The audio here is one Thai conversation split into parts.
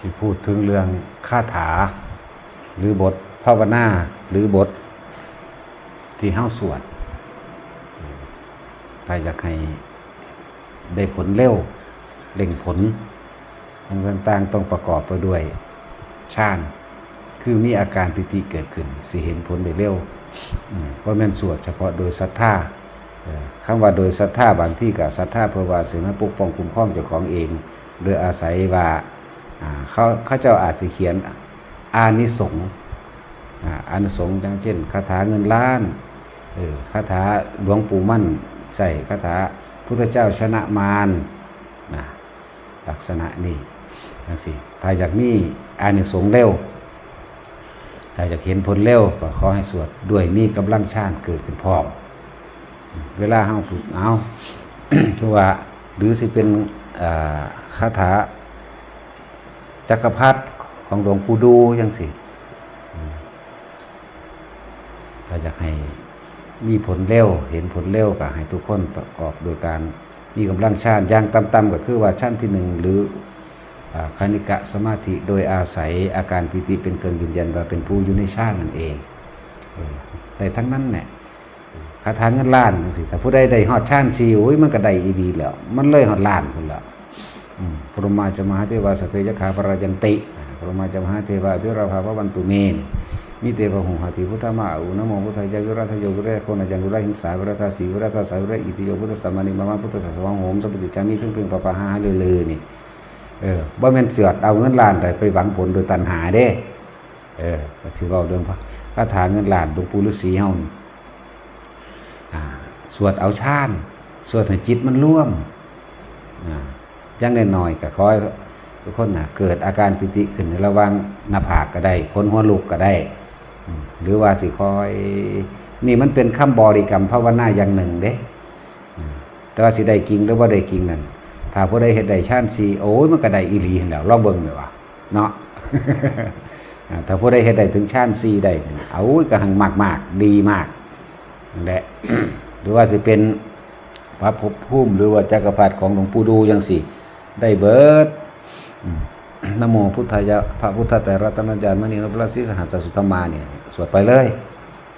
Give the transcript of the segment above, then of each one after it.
สิพูดถึงเรื่องคาถา หรือบทภาวนาหรือบทที่เฮ้าสวดไปอยากให้ได้ผลเร็วเร่งผลต่างๆต้องประกอบไปด้วยฌานคือมีอาการปิติเกิดขึ้น สิเห็นผลได้เร็วเพราะแม่นสวดเฉพาะโดยศรัทธาคำว่าโดยศรัทธาบางที่กับศรัทธาเพราะว่าสิมาปกป้องคุ้มครองเจ้าของเอง โดยอาศัยว่า เขาเขาเจ้าอาจสิเขียนอานิสงส์อานิสงส์อย่างเช่นคาถาเงินล้านเออคาถาหลวงปู่มั่นใส่คาถาพุทธเจ้าชนะมารนะลักษณะนี้ทั้งสี่ถ้าอยากมีอานิสงส์เร็วถ้าอยากเห็นผลเร็วก็ขอให้สวดด้วยมีกำลังชาญเกิดขึ้นพร้อมเวลาเฮาฝึกเอาถือว่าหรือสิเป็นคาถา จักรพรรดิของหลวงปู่ดูยังสิถ้าอยากให้มีผลเร็ว เห็นผลเร็วก็ให้ทุกคนประกอบโดยการมีกำลังชาติย่างต่ำๆก็คือว่าชั้นที่หนึ่งหรือคณิกะสมาธิโดยอาศัยอาการปิติเป็นเครื่องยืนยันว่าเป็นผู้อยู่ในชาตินั่นเอง แต่ทั้งนั้นเนี่ยคาถาเงินล้านจังสิถ้าผู้ใดได้ฮอดชาติสีโอ้ยมันก็ได้ดีแล้ว มันเลยฮอดล้านคนละอืม พระมาจมหาเทวาสเพยขาปรายันติ พระมาจมหาเทวาพิราภาพวันตุเมนมิเตปะหงหาติพุทธมาอุนโมพุทธายะวิรัตโยวิรัตโคนะจังวิรัตหิงสาวิรัตสีวิรัตสาวิรัตอิติโยพุทธสัมมานิมามะพุทธสัสวังโหมสัพพติจามิพึ่งพึ่งปะปะหาเลยเลยนี่เออบ่แม่นเสือกเอาเงินล้านไปหวังผลโดยตัณหาเด้ เออก็สิเว้าเรื่องพระคาถาเงินล้านหลวงปู่ฤาษีเฮานี่สวดเอาชาญสวดให้จิตมันร่วมอ่า อย่างน้อยก็ขอให้ทุกคนนะเกิดอาการปิติขึ้นในระหว่างหน้าผากก็ได้คนหัวลุกก็ได้ หรือว่าสิคอย นี่มันเป็นคำบริกรรมภาวนาอย่างหนึ่งเด้แต่ว่าสิได้กิงหรือว่าได้กิงนั่นถ้าผู้ใดเฮ็ดได้ชาญสีโอ้ยมันก็ได้อีหลีหั่นแล้วลองเบิ่งเลยว่าเนาะถ้าผู้ใดเฮ็ดได้ถึงชาญสีได้นั่นเอาก็หังมากมากดีมากนั่นแหละหรือว่าสิเป็นพระภพภูมิหรือว่าจักรพรรดิของหลวงปู่ดูจังสิ ได้เบิดนโมพุทธายะพระพุทธแต่รัตนญาณมณีนพระศิสหัสสุธมาเนี่ยสวดไปเลย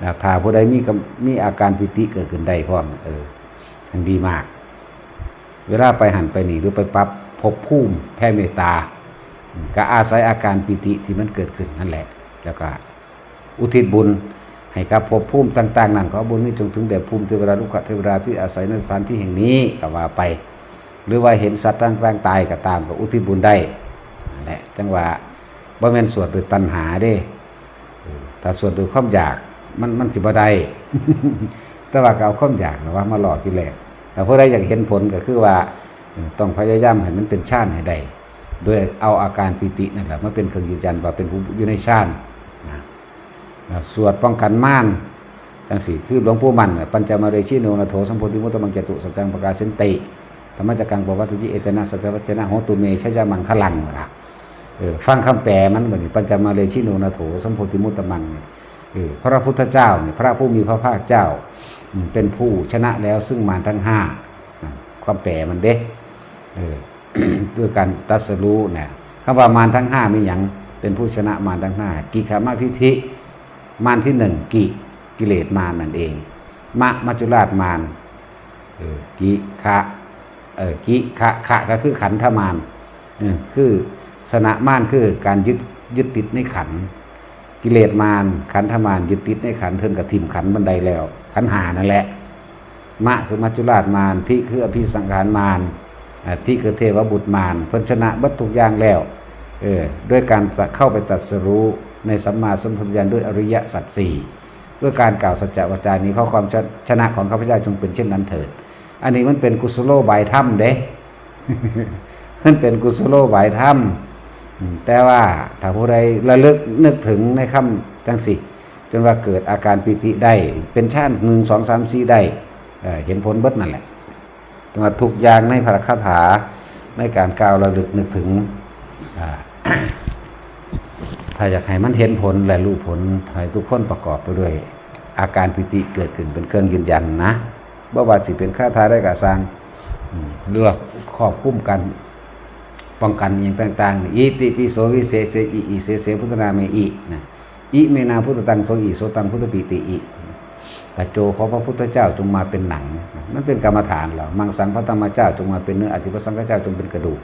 นะถ้าผู้ใดมีมีอาการปิติเกิดขึ้นได้พร้อมเออทังดีมาก เวลาไปหันไปหนีหรือไปปรับพบภูมิแผ่เมตตา ก็อาศัยอาการปิติที่มันเกิดขึ้นนั่นแหละ แล้วก็อุทิศบุญให้กับภพภูมิต่าง ๆ นั่นขอบุญนี้จงถึงแด่ภูมิเทวดาลุกขเทวดาที่อาศัยในสถานที่แห่งนี้ก็ว่าไป หรือว่าเห็นสัตว์ต่างๆตายก็ตามก็อุทิศบุญได้แหละจังว่าบ่แม่นสวดโดยตัณหาเด้ถ้าสวดโดยความอยากมันมันสิบ่ได้แต่ว่าเอาความอยากนะว่ามาหลอกที่แรกแต่ผู้ใดอยากเห็นผลก็คือว่าต้องพยายามให้มันเป็นชาติให้ได้โดยเอาอาการปิตินั่นแหละมาเป็นเครื่องยืนยันว่าเป็นผู้อยู่ในชาตินะสวดป้องกันม่านจังสี่คือหลวงปู่มันปัญจมาเรชิโนนะโถสัมโพธิมุตตมังจตุสัจจังประกาศเสนติ ธรรมจักกังปวัตติเอตนะสัจวัชนะโหตุเมชยมังคลังนะเออฟังคำแปลมันเหมือนปัญจมาเลชิโนนาโถสัมโพธิมุตตมังเนี่ยเออพระพุทธเจ้าเนี่ยพระผู้มีพระภาคเจ้าเป็นผู้ชนะแล้วซึ่งมารทั้งห้าความแปลมันเด้เออด้วยการตัสรู้เนี่ยคำว่ามารทั้งห้ามีอย่างเป็นผู้ชนะมารทั้งห้ากิขามาพิธิมารที่หนึ่งกิกิเลสมารนั่นเองมะมัจจุราชมารเออกิคะ เออกิคะคะก็คือขันธมารเออคือสนะมานคือการยึดยึดติดในขันธ์กิเลสมารขันธมารยึดติดในขันธ์เทิงกับทิมขันธ์บันไดแล้ว ขันหานั่นแหละ มะคือมัจจุราชมารพิคืออภิสังขารมารอ่าที่คือเทวบุตรมารเพิ่นชนะบัตทุกอย่างแล้วเออด้วยการเข้าไปตัดสรู้ในสัมมาสัมพุทธญาณด้วยอริยสัจสี่ด้วยการกล่าวสัจจะวจานี้ข้อความชนะของข้าพเจ้าจงเป็นเช่นนั้นเถิด อันนี้มันเป็นกุศโลบายธรรมเด้มันเป็นกุศโลบายธรรมแต่ว่าถ้าผู้ใดระลึกนึกถึงในคำจังสิจนว่าเกิดอาการปิติได้ เป็นชาติหนึ่งสองสามสี่ได้เห็นผลเบิดนั่นแหละแต่ว่าทุกอย่างในพระคาถาในการกล่าวระลึกนึกถึงถ้าอยากให้มันเห็นผลและรู้ผลให้ทุกคนประกอบไปด้วย อาการปิติเกิดขึ้นเป็นเครื่องยืนยันนะ บ่ว่าสิเป็นค่าทาได้กะสร้างเลือกครอบคุ้มกันป้องกันอย่างต่างๆนี่อิติปิโสวิเศษเสอิอิเสเสพุทธนาเมอินะอิเมนาพุทธตังโสอิโสตังพุทธปิติอิตัจโจขอพระพุทธเจ้าจงมาเป็นหนังมันเป็นกรรมฐานเหรอมังสังพระธรรมเจ้าจงมาเป็นเนื้ออธิปสังฆเจ้าจงเป็นกระดูก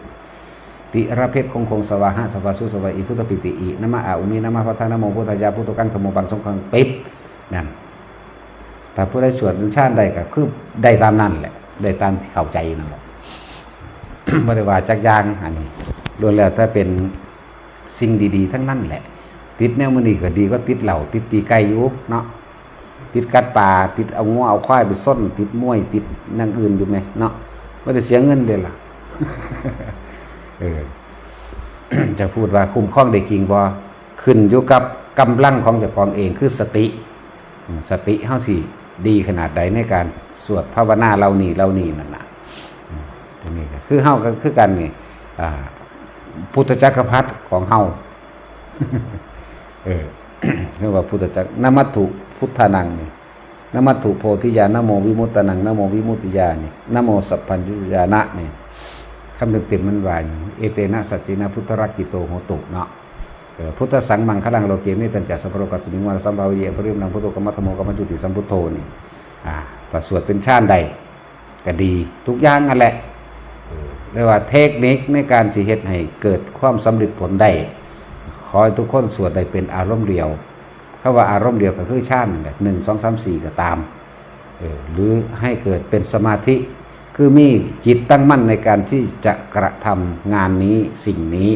ติระเพชคงคงสวาหะสวาสุสวาอิพุทธปิติอินมะอาอุมินมะพระทานโมพุทธายาพุทธกังธโมปังสงฆังปิดนั่น ถ้าผู้ได้สวดชาติใดก็คือได้ตามนั่นแหละ ได้ตามที่เข้าใจนั่นแหละบริวาจักยางอันนี้รวมแล้วถ้าเป็นสิ่งดีๆ ทั้งนั้นแหละ ติดแนวมันนี่ก็ดีก็ติดเหล่า ติดตีไก่อยู่เนาะติดกัดป่าติดเอางัวเอาควายไปส้น ติดมวย ติดนั่งอื่นอยู่ไหมเนาะไม่ได้เสียเงินเด้ล่ะเออจะพูดว่าคุ้มครองได้จริงบ่ขึ้นอยู่กับกำลังของเจ้าของเองคือสติ สติเฮาสิ ดีขนาดใดในการสวดภาวนาเรานี่เรานี่นั่นนะตรงนี้คือเฮาก็คือกันนี่พุทธจักรพรรดิของเฮาเออเรียกว่าพุทธจักรนมัตถุพุทธานังนี่นมัตถุโพธิญาณนโมวิมุตตนังนโมวิมุตติญานี่นโมสัพพัญญุญาณะนี่คำเต็มๆมันว่านเอเตนะสัจจินะพุทธรักกิโตโหตุเนาะ พุทธสังมังคลังโลเกมิตัญจัสสพโรกัสสมิงวันสัมภาวเยปริมนังพุทโธกรรมธโมกรรมจุติสัมพุทโธนี่อ่าถ้าสวดเป็นชาติใดก็ดีทุกอย่างนั่นแหละเรียกว่าเทคนิคในการสิเฮ็ดให้เกิดความสำเร็จผลได้ขอให้ทุกคนสวดได้เป็นอารมณ์เดียวคำว่าอารมณ์เดียวก็คือชาตินั่นแหนึ่งสองสามสี่ก็ตามหรือให้เกิดเป็นสมาธิคือมีจิตตั้งมั่นในการที่จะกระทำงานนี้สิ่งนี้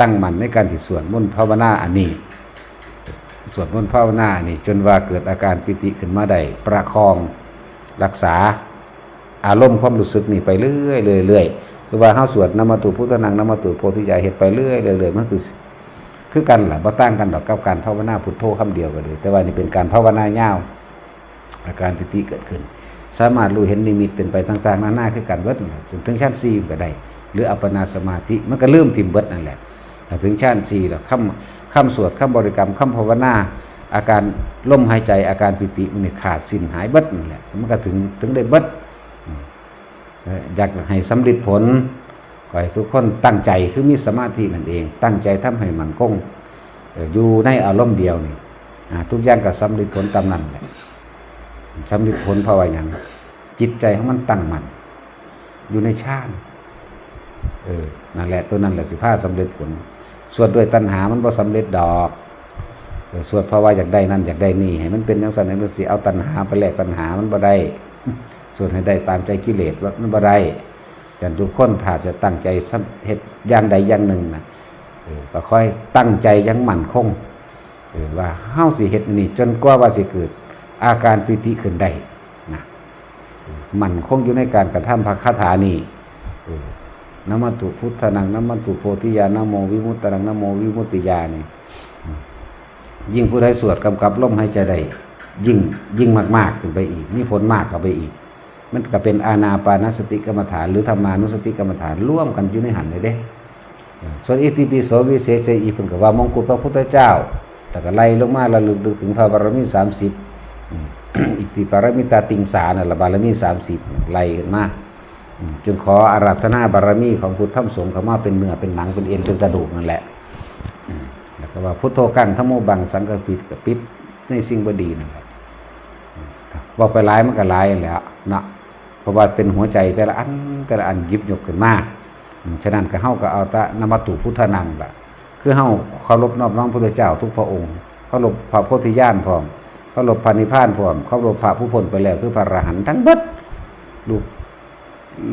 ตั้งมั่นในการที่สวดมนต์ภาวนาอันนี้สวดมนต์ภาวนาอันนี้จนว่าเกิดอาการปิติขึ้นมาได้ประคองรักษาอารมณ์ความรู้สึกนี่ไปเรื่อยๆเรื่อยคือว่าเฮาสวดนามตุพุทธนังนามตุโพธิญาเฮ็ดไปเรื่อยๆเรื่อยมันคือคือกันล่ะบ่ต่างกันดอกกับการภาวนาพุทโธคำเดียวกันเลย แต่ว่านี่เป็นการภาวนายาวอาการปิติเกิดขึ้น สามารถรู้เห็นนิมิตเป็นไปต่างๆนานาคือกันเบิดจนถึงชั้นสี่ก็ได้ หรืออัปปนาสมาธิมันก็ลืมทิมเบิดนั่นแหละ ถึงชั้นสี่แล้วคำคำสวดคำบริกรรมคำภาวนาอาการลมหายใจอาการปิติมันนี่ขาดสิ้นหายเบิดนั่นแหละมันก็ถึงถึงได้เบิดอยากให้สำเร็จผลขอให้ทุกคนตั้งใจคือมีสมาธินั่นเอง ตั้งใจทำให้มันคงอยู่ในอารมณ์เดียวนี่ทุกอย่างก็สำเร็จผลตามนั้นแหละสำเร็จผลเพราะว่าอย่างจิตใจของมันตั้งมั่นอยู่ในชาติเออนั่นแหละตัวนั้นแหละสิผ้าสำเร็จผล สวดด้วยตัณหามันบ่สำเร็จดอกสวดเพราะว่าอยากได้นั่นอยากได้นี่ให้มันเป็นอย่างสันให้มันสิเอาตัณหาไปแลกตัณหามันบ่ได้สวดให้ได้ตามใจกิเลสว่ามันบ่ได้จันทุกคนถ้าจะตั้งใจสำเฮ็ดอย่างใดอย่างหนึ่งนะเออก็ค่อยตั้งใจยังมั่นคงเออว่าเฮาสิเฮ็ดอันนี่จนกว่าว่าสิเกิด อาการปิติขึ้นได้นะมั่นคงอยู่ในการกระทำพระคาถานี้ นะมัตตุพุทธนังนะมัตตุโพธิญาณโมวิมุตตนังนโมวิมุตติญาณนี่อืมยิ่งผู้ใดสวดกำกับลมหายใจได้ยิ่งยิ่งมากๆขึ้นไปอีกมีผลมากเข้าไปอีก มันก็เป็นอาณาปานสติกรรมฐาน หรือธรรมานุสติกรรมฐานร่วมกันอยู่ในหันเลยเด้ ส่วนอิติปิโสวิเศษเสอีเพิ่นก็ว่ามงกุฎพระพุทธเจ้า แต่ก็ไล่ลงมาระลึกถึงพระบารมีสามสิบอิทธิปารมิตาติงสานะละบารมีสามสิบไล่กันมา จึงขออาราธนาบารมีของพุทธธรรมสงฆ์เข้ามาเป็นเนื้อเป็นหนังเป็นเอ็นเป็นกระดูกนั่นแหละแล้วก็ว่าพุทโธกังธรรมโมบังสังกปิดกับปิดในสิ่งบดีนั่นแหละอืมบอกไปหลายมันก็หลายแหล้วนะเพราะว่าเป็นหัวใจแต่ละอันแต่ละอันยิบยกขึ้นมาฉะนั้นก็เฮาก็เอาตะนมัตตุพุทธนังละคือเฮาเคารพนอบน้อมพระเจ้าทุกพระองค์เคารพพระโพธิญาณพร้อมเขาหลบพระนิพพานพร้อมเขาหลบพระผู้พ้นไปแล้วคือพระอรหันต์ทั้งเบิดลูก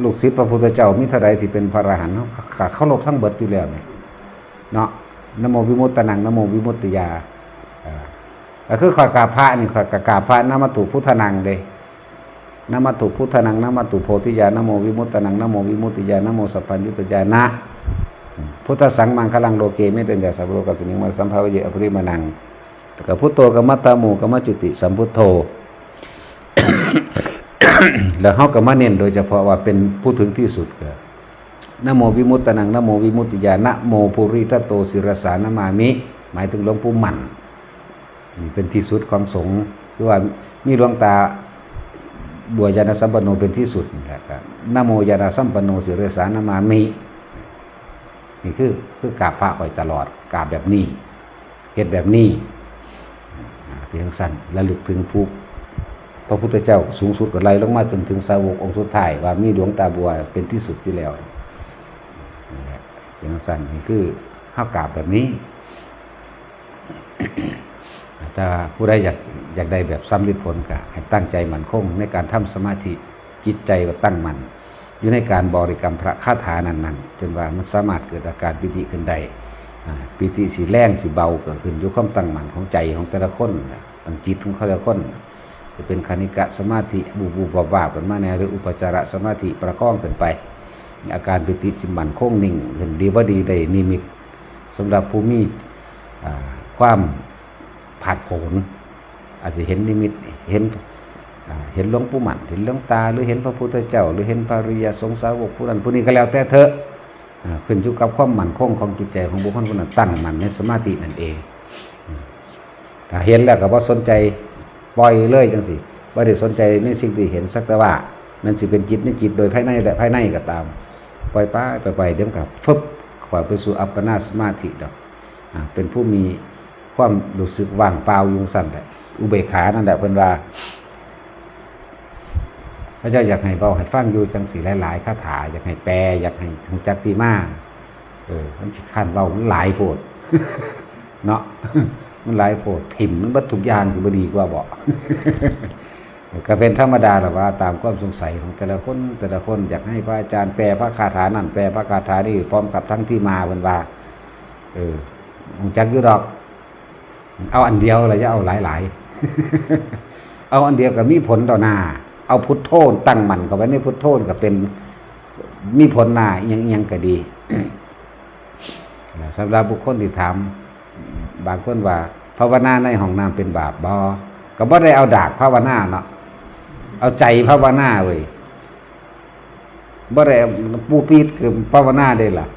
ลูกศิษย์พระพุทธเจ้ามีเท่าใดที่เป็นพระอรหันต์เขาเขาลบทั้งเบิดอยู่แล้วเนี่ยเนาะนโมวิมุตตนังนโมวิมุตติยาเอ่อก็คือขอกาพระนี่ขอยกาพระนามตุพุทธนังเด้นามตุพุทธนังนามตุโพธิญาณนโมวิมุตตนังนโมวิมุตติยานโมสัพพัญญุตญาณะพุทธสังมังคลังโลเกไม่เป็นจากสัพโลกัสสมิงมาสัมภาวะเยอภริมานังกับพุทโธกับมัตตาหมูกับมัจจุติสัมพุทโธ แล้วเฮาก็มาเน้นโดยเฉพาะว่าเป็นผู้ถึงที่สุดก็นะโมวิมุตตนังนะโมวิมุตติญาณะโมปุริทัตโตศิรสานามามิ หมายถึงหลวงปู่หมันนี่เป็นที่สุดของสงฆ์คือว่ามีหลวงตาบัวยาณสัมปันโนเป็นที่สุดนะครับนโมยาณสัมปันโนศิรสานามามินี่คือคือกราบพระไว้ตลอดกราบแบบนี้เฮ็ดแบบนี้เพียงสั้นและลึกถึงผู้ ระพุทธเจ้าสูงสุดกว่าไรลงมาจนถึงสาวกองค์สุดท้ายว่ามีดวงตาบัวเป็นที่สุดอยู่แล้วนั่นแหละเพียงสั้นนี่คือห้ากาบแบบนี้ถ้าผู้ใดอยากอยากได้แบบซ้ำลิดผลก็ให้ตั้งใจมั่นคง ในการทำสมาธิจิตใจก็ตั้งมั่นอยู่ในการบริกรรมพระคาถานั้นๆจนว่ามันสามารถเกิดอาการปิติขึ้นได้ปิติสีแรงสีเบาเกิดขึ้นอยู่ความตั้งมั่นของใจของแต่ละคนตั้งจิตของแต่ละคน จะเป็นคณิกะสมาธิบูบูบาบากันมาแนวหรืออุปจารสมาธิประคองขึ้นไป อาการปิติสิมันคงนิ่งเห็นดีว่าดีได้นิมิตสำหรับผู้มีอ่าความผาดโผนอาจจะเห็นนิมิตเห็นเห็นหลวงปู่หมันเห็นหลวงตา หรือเห็นพระพุทธเจ้า หรือเห็นพระริยสงสาวกผู้นั้นผู้นี้ก็แล้วแต่เถอะขึ้นอยู่กับความหมั่นคงของจิตใจของบุคคลผู้นั้นตั้งมันในสมาธินั่นเองถ้าเห็นแล้วก็บ่สนใจ ปล่อยเลยจังสิบ่ได้สนใจในสิ่งที่เห็นสักแต่ว่า มันสิเป็นจิตในจิตโดยภายในและภายในก็ตาม ปล่อยไปไปไปเดี๋ยวกับฟึบขวาไปสู่อัปปนาสมาธิดอกอ่าเป็นผู้มีความรู้สึกว่างเปล่ายุงสั่นแหละอุเบกขานั่นแหละเพิ่นว่าพระเจ้าอยากให้เบาให้ฟังอยู่จังสีหลายๆคาถาอยากให้แปลอยากให้รู้จักที่มาเออมันสิขั้นเบามันหลายโพดเนาะ มันหลายโพดถิ่มมันบัดทุกอย่างอยู่บดีกว่าบ่ก็เป็นธรรมดาหละว่า ตามความสงสัยของแต่ละคนแต่ละคนอยากให้พระอาจารย์แปลพระคาถานั่นแปลพระคาถานี่พร้อมกับทั้งที่มาเพิ่นว่าเออรู้จักอยู่ดอก เอาอันเดียวเลยจะเอาหลายหลายๆเอาอันเดียวก็มีผลต่อหน้า เอาพุทโธตั้งมันก็ไว้ในพุทโธก็เป็นมีผลหน้าอิหยังยังก็ดีสำหรับบุคคลที่ถาม บางคนว่าภาวนาในห้องน้ำเป็นบาปบอก็บ่ได้เอาดากภาวนาเนาะเอาใจภาวนาเว้ยบ่ได้ปูปีดคือภาวนาได้ล่ะ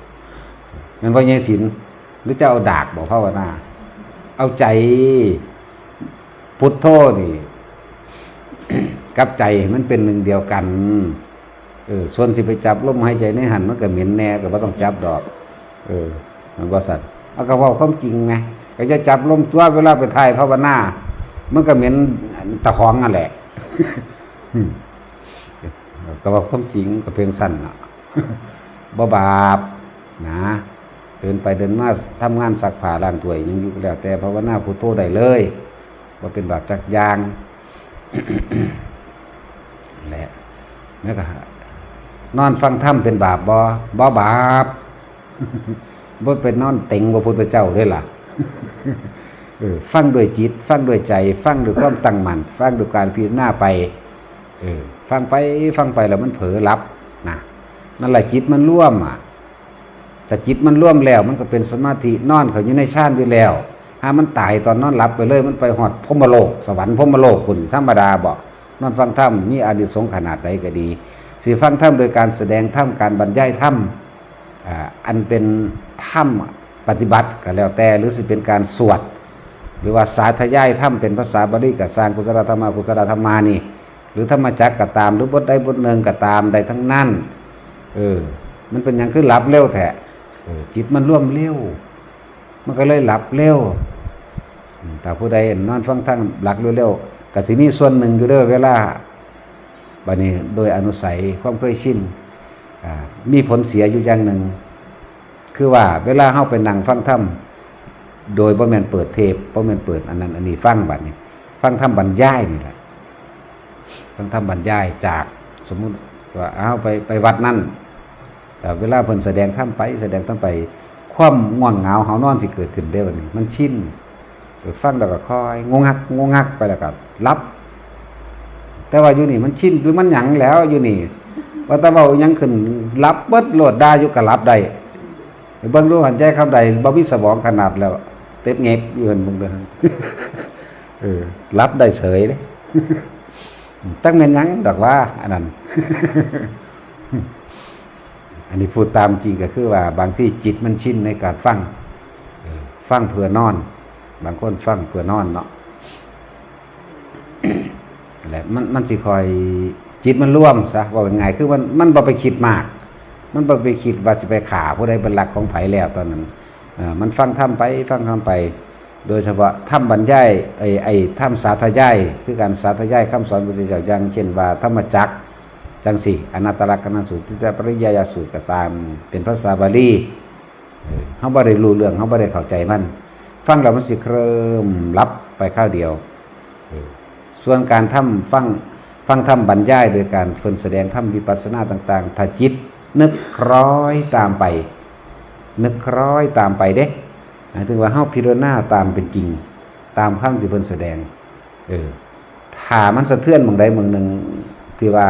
มันว่าไงศิลหรือจะเอาดากบอกภาวนา เอาใจพุทโธนี่กับใจมันเป็นหนึ่งเดียวกันเออส่วนสิไปจับลมหายใจในหันมันก็เหม็นแน่ก็บ่ต้องจับดอก เออ มันบ่สัตว์เอากระเพราความจริงไง ก็จะจับลมตัวเวลาไปถ่ายภาวนามันก็เหม็นตะของนั่นแหละก็ว่าความจริงก็เพียงสั้นเนาะบ่บาปนะเดินไปเดินมาทำงานสักผ้าล้างถ้วยยังอยู่ก็แล้ว แต่ภาวนาพุทโธได้เลยว่าเป็นบาปจักยางแหละแล้วก็นอนฟังธรรมเป็นบาปบ่บ่บาปบ่เป็นนอนเต็งพระพุทธเจ้าด้วยล่ะ เออฟังด้วยจิต ฟังด้วยใจ ฟังด้วยความตั้งมั่นฟังด้วยการพิจารณาไปเออฟังไปฟังไปแล้วมันเผลอรับนะนั่นแหละจิตมันร่วมอะแต่จิตมันร่วมแล้ว มันก็เป็นสมาธินอนเขาอยู่ในชาติอยู่แล้วถ้ามันตายตอนนอนหลับไปเลยมันไปหอดพมโลก สวรรค์พมโลกคุณธรรมดาบอกนอนฟังธรรมมีอานิสงส์ขนาดใดก็ดีสิฟังธรรมโดยการแสดงธรรมการบรรยายธรรมอ่าอันเป็นถ้ำ ปฏิบัติก็แล้วแต่หรือสิเป็นการสวด หรือว่าสาธยายถ้ำเป็นภาษาบาลีกับสร้างกุศลธรรมากุศลธรรมานี่ หรือธรรมจักก็ตาม หรือบทใดบทหนึ่งก็ตามใดทั้งนั้นเออ มันเป็นอย่างคือหลับเร็วแท้จิตมันร่วมเร็ว มันก็เลยหลับเร็วแต่ผู้ใดนอนฟังทั้งหลักเร็วๆก็สิมีส่วนหนึ่งอยู่เด้อเวลาบัดนี้โดยอนุสัยความเคยชินมีผลเสียอยู่อย่างหนึ่ง คือว่าเวลาเข้าไปนั่งฟังธรรมโดยบ่แมนเปิดเทปบ่แมนเปิดอันนั้น อันนี้ฟังบัดนี้ ฟังธรรมบรรยายนี่แหละฟังธรรมบรรยายจากสมมุติว่าเอาไปไปวัดนั่นแต่เวลาเพิ่นแสดงธรรมไป แสดงธรรมไป ความง่วงเหงาเฮานอนที่เกิดขึ้นได้บัดนี้ มันชินฟังแล้วก็คอยงงงักงงงักไปแล้วก็รับแต่ว่าอยู่นี่มันชินหรือมันหยังแล้วอยู่นี่ว่าแตะเบายังขึ้นรับเบิดโหลดได้อยู่กับรับได้ เบิ่งดูหันใจคำใดบ่มีสมองขนาดแล้ว เต็บเงียบอยู่หั่นมึงเด้อเออรับได้เฉยเด้ตั้งแม่นหยังดอกว่า อันนั้น อันนี้พูดตามจริงก็คือว่า บางที่จิตมันชินในการฟังฟังเพื่อนอน บางคนฟังเพื่อนอนเนาะแหละมันมันสิคอยจิตมันร่วมซะว่าเป็นไงคือมันมันบ่ไปคิดมาก มันบ่ไปคิดว่าสิไปขาผู้ใดเป็นหลักของไผแล้วตอนนั้นมันฟังธรรมไปฟังธรรมไป โดยเฉพาะธรรมบรรยายไอ้ไอ้ธรรมสาธยายคือการสาธยายคำสอนพุทธเจ้าอย่างเช่นว่าธรรมจักจังสี่อนัตตลักษณสูตรที่จะปริยายสูตรก็ตาม เป็นภาษาบาลีเออเขาบ่ได้รู้เรื่องเขาบ่ได้เข้าใจมัน ฟังแล้วมันสิเคลิมรับไปข้าวเดียว ส่วนการทำฟังฟังทำบรรยายโดยการเพิ่นแสดงทำวิปัสสนาต่าง ๆ ถ้าจิต นึกคล้อยตามไป นึกคล้อยตามไปเด้หมายถึงว่าเฮาพิจารณาตามเป็นจริง ตามคำที่เพิ่นแสดง เออถ้ามันสะเทือนบางใดบางหนึ่งที่ว่า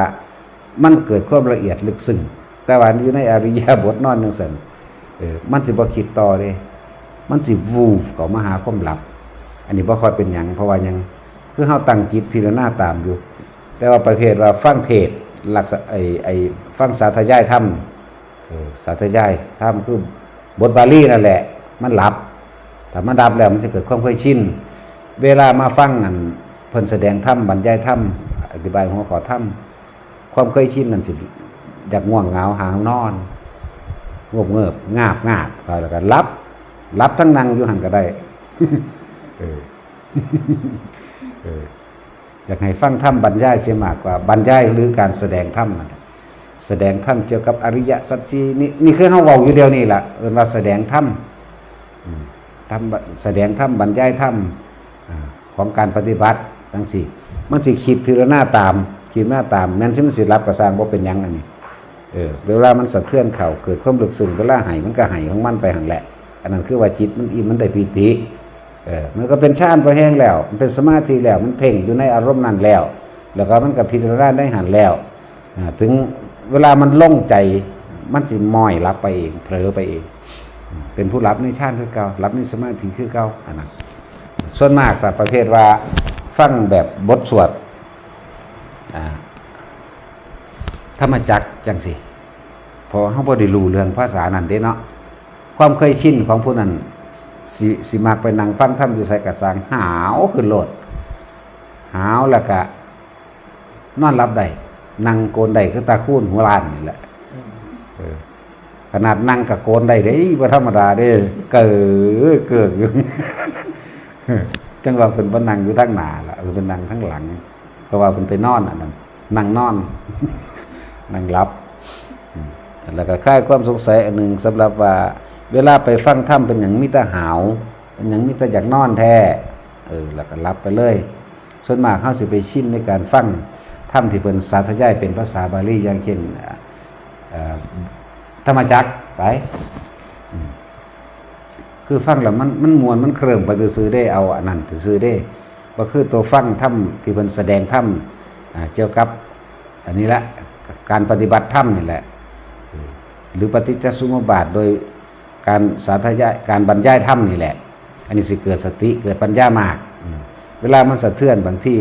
มันเกิดความละเอียดลึกซึ้งแต่ว่าอยู่ในอริยบทนอนจังซั่นเออมันสิบ่คิดต่อเด้มันสิวูฟเข้ามาหาความลับ อันนี้บ่ค่อยเป็นหยังเพราะว่ายังคือเฮาตั้งจิตพิจารณาตามอยู่ แต่ว่าประเภทว่าฟังเทศน์หลักษะไอ้ไอ้ ฟังสาธยายธรรมเออสาธยายธรรมคือบทบาลีนั่นแหละ มันหลับถ้ามันดับแล้วมันจะเกิดความเคยชินเวลามาฟังอันเพิ่นแสดงธรรมบรรยายธรรมอธิบายหัวข้อธรรมความเคยชินนั่นสิอยากง่วงเหงาหาวนอนงบเงิบงาบงาบไปแล้วก็รับรับทั้งนั่งอยู่หันก็ได้เออเอออยากให้ฟังธรรมบรรยายเสียมากกว่า บรรยายหรือการแสดงธรรมนั่นแหละ แสดงธรรมเกี่ยวกับอริยสัจจีนี่นี่คือเฮาเว้าอยู่เดียวนี่ล่ะเอิ้นว่าแสดงธรรมธรรมแสดงธรรมบรรยายธรรมของการปฏิบัติจังซี่มันสิคิดพิจารณาตามคิดพิจารณาตามแม้นสิมันสิรับก็สร้างบ่าเป็นยังอันนี้เออเวลามันสะเทือนเข้าเกิดความลึกซึ้งเวลาให้มันก็ให้ของมันไปหันแหละ อันนั้นคือว่าจิตมันอิ่มมันได้ปีติเออมันก็เป็นฌานพอแห้งแล้ว มันเป็นสมาธิแล้วมันเพ่งอยู่ในอารมณ์นั้นแล้ว แล้วก็มันก็พิจารณาได้หันแล้วถึง เวลามันล่งใจ มันสิม้อยรับไปเองเผลอไปเอง เป็นผู้รับในฌานคือเก่ารับในสมาธิคือเก่าอันนั้นส่วนมากแต่ประเภทว่า ฟังแบบบทสวดธรรมจักจังสิพอเขาบ่ได้รู้เรื่องภาษานั้นเด้เนาะความเคยชินของผู้นั้นสิสิมากไปนั่งฟังธรรมอยู่ใส่กระสังหาวขึ้นโลดหาวแล้วก็นอนรับได้ นั่งโกนได้คือตาคูนหัวลานนี่แหละเออขนาดนั่งกับโกนได้เด้บ่ธรรมดาเด้เกิดเกิดอยู่จังว่าเพิ่นบ่นั่งอยู่ทางหน้าล่ะเออเพิ่นนั่งข้างหลัง เพราะว่าเพิ่นไปนอนอันนั้นนั่งนอน นั่งรับแล้วก็คลายความสงสัยอันหนึ่งสำหรับว่า เวลาไปฟังธรรมเป็นอย่างมิตรหาวเป็นอย่างมิตรอยากนอนแท้เออแล้วก็รับไปเลย ส่วนมากเขาสิไปชินในการฟัง ธรรมที่เป็นสาธยายเป็นภาษาบาลีอย่างเช่นธรรมจักไป คือฟังแล้วมันมันมวนมันเคริ่มไปซื้อได้เอาอันนั้นซื้อได้ก็คือตัวฟังธรรมที่เป็นแสดงธรรมอ่าเกี่ยวกับ อันนี้แหละการปฏิบัติธรรมนี่แหละ หรือปฏิจจสมุปบาทโดยการสาธยายการบรรยายธรรมนี่แหละ อันนี้สิเกิดสติเกิดปัญญามาก เวลามันสะเทือนบางที่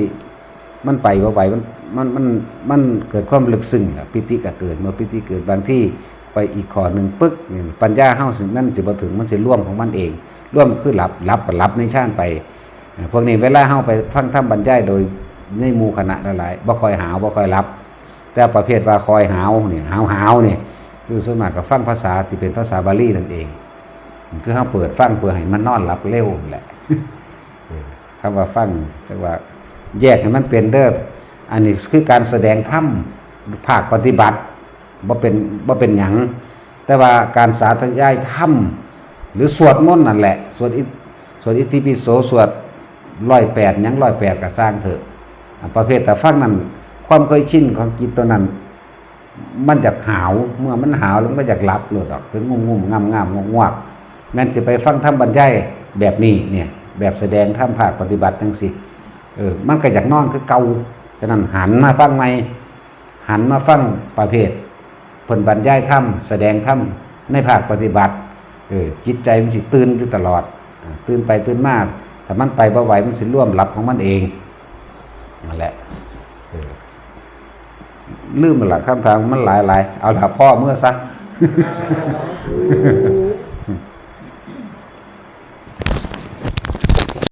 มันไปว่าไปมัน มันมันมันเกิดความลึกซึ้งอะปิติก็เกิดเมื่อปิติเกิดบางที่ไปอีกขอหนึ่งปึ๊กนี่ปัญญาเฮ้าสินั่นสิบ่ถึงมันสิร่วมของมันเอง ร่วมคือหลับหลับรับในชาติไปพวกนี้เวลาเฮ้าไปฟังธรรมบรรยายโดยในมูคณะหลายๆบ่คอยหาวบ่คอยหลับ แต่ประเภทว่าคอยหาวเนี่ยหาวหาวนี่ยคือส่วนมากก็ฟังภาษาที่เป็นภาษาบาลีนั่นเองคือเขาเปิดฟังเพื่อให้มันนอนหลับเร็วแหละคำว่าฟังแต่ว่าแยกให้มันเป็นเด้อ อันนี้คือการแสดงธรรมภาคปฏิบัติบ่เป็นบ่เป็นหยังแต่ว่าการสาธยายธรรมหรือสวดมนต์นั่นแหละสวดสวดอิติปิโสสวดร้อยแปดยังร้อยแปดก็สร้างเถอะ ประเภทแต่ฟังนั้นความเคยชินของจิตตัวนั้น มันจะหาวเมื่อมันหาวแล้วมันก็จะหลับหลุดออกเป็นงุ่มงุ่มงามงามงงวกแม่นสิไปฟังธรรมบรรยายแบบนี้เนี่ย แบบแสดงธรรมภาคปฏิบัติจังสิเออมันก็อยากนอนคือเกา ฉะนั้นหันมาฟังใหมหันมาฟังประเภทผลบรรยายธรรมแสดงธรรมในภาคปฏิบัติเออจิตใจมันสิตื่นอยู่ตลอด ตื่นไปตื่นมากถ้ามันไปบ่ไหวมันสิร่วมหลับของมันเองนั่นแหละลืมมันละคำถามมันหลายหลายๆ เอาละพ่อเมื่อซะ